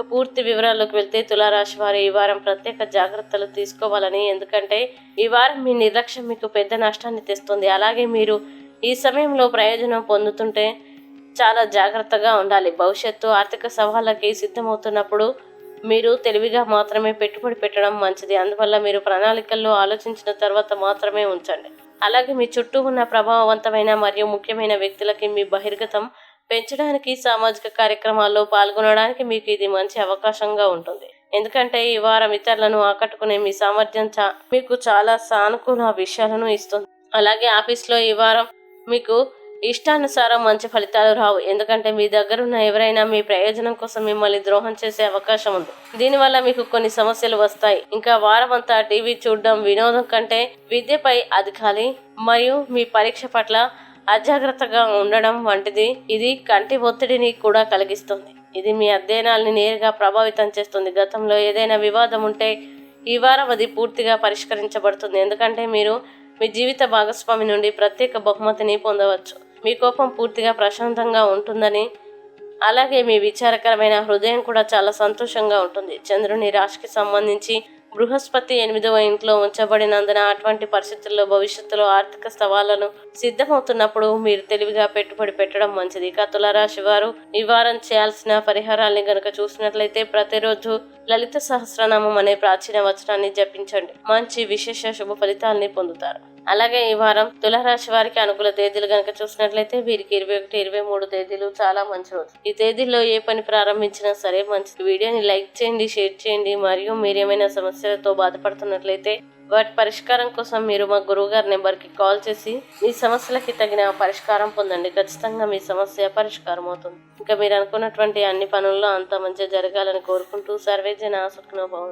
ఇక పూర్తి వివరాల్లోకి వెళ్తే తులారాశి వారు ఈ వారం ప్రత్యేక జాగ్రత్తలు తీసుకోవాలని ఎందుకంటే ఈ వారం మీ నిర్లక్ష్యం మీకు పెద్ద నష్టాన్ని తెస్తుంది. అలాగే మీరు ఈ సమయంలో ప్రయోజనం పొందుతుంటే చాలా జాగ్రత్తగా ఉండాలి. భవిష్యత్తు ఆర్థిక సవాళ్ళకి సిద్ధమవుతున్నప్పుడు మీరు తెలివిగా మాత్రమే పెట్టుబడి పెట్టడం మంచిది. అందువల్ల మీరు ప్రణాళికల్లో ఆలోచించిన తర్వాత మాత్రమే ఉంచండి. అలాగే మీ చుట్టూ ఉన్న ప్రభావవంతమైన మరియు ముఖ్యమైన వ్యక్తులకి మీ బహిర్గతం పెంచడానికి సామాజిక కార్యక్రమాల్లో పాల్గొనడానికి మీకు ఇది మంచి అవకాశంగా ఉంటుంది. ఎందుకంటే ఈ వారం ఇతరులను ఆకట్టుకునే మీ సామర్థ్యం చా మీకు చాలా సానుకూల విషయాలను ఇస్తుంది. అలాగే ఆఫీస్లో ఈ వారం మీకు ఇష్టానుసారం మంచి ఫలితాలు రావు. ఎందుకంటే మీ దగ్గర ఉన్న ఎవరైనా మీ ప్రయోజనం కోసం మిమ్మల్ని ద్రోహం చేసే అవకాశం ఉంది. దీనివల్ల మీకు కొన్ని సమస్యలు వస్తాయి. ఇంకా వారం అంతా టీవీ చూడడం వినోదం కంటే విద్యపై అధికారి మరియు మీ పరీక్ష పట్ల అజాగ్రత్తగా ఉండడం వంటిది ఇది కంటి ఒత్తిడిని కూడా కలిగిస్తుంది. ఇది మీ అధ్యయనాల్ని నేరుగా ప్రభావితం చేస్తుంది. గతంలో ఏదైనా వివాదం ఉంటే ఈ వారం అది పూర్తిగా పరిష్కరించబడుతుంది. ఎందుకంటే మీరు మీ జీవిత భాగస్వామి నుండి ప్రత్యేక బహుమతిని పొందవచ్చు. మీ కోపం పూర్తిగా ప్రశాంతంగా ఉంటుందని అలాగే మీ విచారకరమైన హృదయం కూడా చాలా సంతోషంగా ఉంటుంది. చంద్రుని రాశికి సంబంధించి బృహస్పతి ఎనిమిదవ ఇంట్లో ఉంచబడినందున అటువంటి పరిస్థితుల్లో భవిష్యత్తులో ఆర్థిక సవాళ్ళను సిద్ధమవుతున్నప్పుడు మీరు తెలివిగా పెట్టుబడి పెట్టడం మంచిది. ఇక తులారాశి వారు ఈ వారం చేయాల్సిన పరిహారాల్ని గనుక చూసినట్లయితే ప్రతిరోజు లలిత సహస్రనామం అనే ప్రాచీన వచనాన్ని జపించండి. మంచి విశేష శుభ ఫలితాల్ని పొందుతారు. అలాగే ఈ వారం తులారాశి వారికి అనుకూల తేదీలు కనుక చూసినట్లయితే వీరికి ఇరవై ఒకటి ఇరవై మూడు తేదీలు చాలా మంచి రోజు. ఈ తేదీల్లో ఏ పని ప్రారంభించినా సరే మంచిది. వీడియోని లైక్ చేయండి షేర్ చేయండి. మరియు మీరు ఏమైనా సమస్యలతో బాధపడుతున్నట్లయితే వాటి పరిష్కారం కోసం మీరు మా గురువు గారి నెంబర్కి కాల్ చేసి మీ సమస్యలకి తగిన పరిష్కారం పొందండి. ఖచ్చితంగా మీ సమస్య పరిష్కారం అవుతుంది. ఇంకా మీరు అనుకున్నటువంటి అన్ని పనుల్లో అంత మంచిగా జరగాలని కోరుకుంటూ సర్వేజన సుఖనోభవం